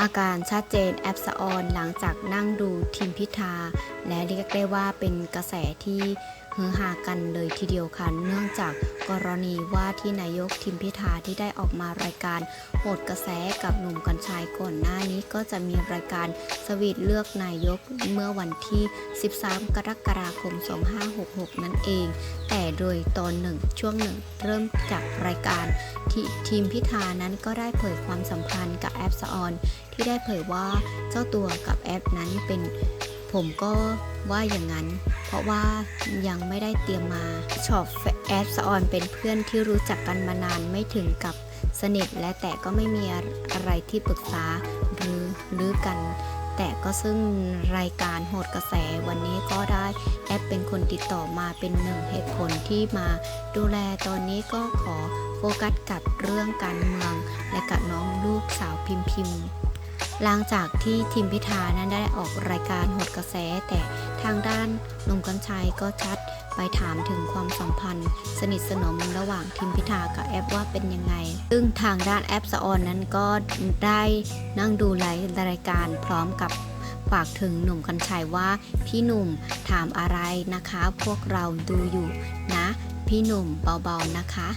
อาการชัดเจนแอปสะออนหลังจากนั่งดูทีมพิธา และเรียกได้ว่าเป็นกระแสที่ ฮือฮากันเลยทีเดียวค่ะ เนื่องจากกรณีว่าที่นายกทิมพิธาที่ได้ออกมารายการโหดกระแสกับหนุ่มกัญชัยก่อนหน้านี้ก็จะมีรายการสวีทเลือกนายกเมื่อวันที่ 13 กรกฎาคม 2566 นั่นเอง แต่โดยตอนหนึ่งช่วงหนึ่งเริ่มจากรายการที่ทีมพิธานั้นก็ได้เผยความสัมพันธ์กับแอปสออนที่ได้เผยว่าเจ้าตัวกับแอปนั้นเป็น ผมก็ว่าอย่างนั้น เพราะว่ายังไม่ได้เตรียมมาชอบแอปสออนเป็นเพื่อนที่รู้จักกันมานานไม่ถึงกับสนิทและแต่ก็ไม่มีอะไรที่ปรึกษาหรือหรือกัน แต่ก็ซึ่งรายการโหดกระแสวันนี้ก็ได้แอปเป็นคนติดต่อมาเป็นหนึ่งเหตุผลที่มาดูแลตอนนี้ก็ขอโฟกัสกับเรื่องการเมือง และกับน้องลูกสาวพิมพิมพ์ หลังจากที่ทีมพิธานั้นได้ออกรายการหดกระแส แต่ทางด้านหนุ่มกัญชัยก็ชัดไปถามถึงความสัมพันธ์ สนิทสนมระหว่างทีมพิธากับแอปว่าเป็นยังไง ซึ่งทางด้านแอปสะออนนั้นก็ได้นั่งดูไลฟ์รายการพร้อมกับฝากถึงหนุ่มกัญชัยว่า พี่หนุ่มถามอะไรนะคะ พวกเราดูอยู่นะ พี่หนุ่มเบาๆนะคะ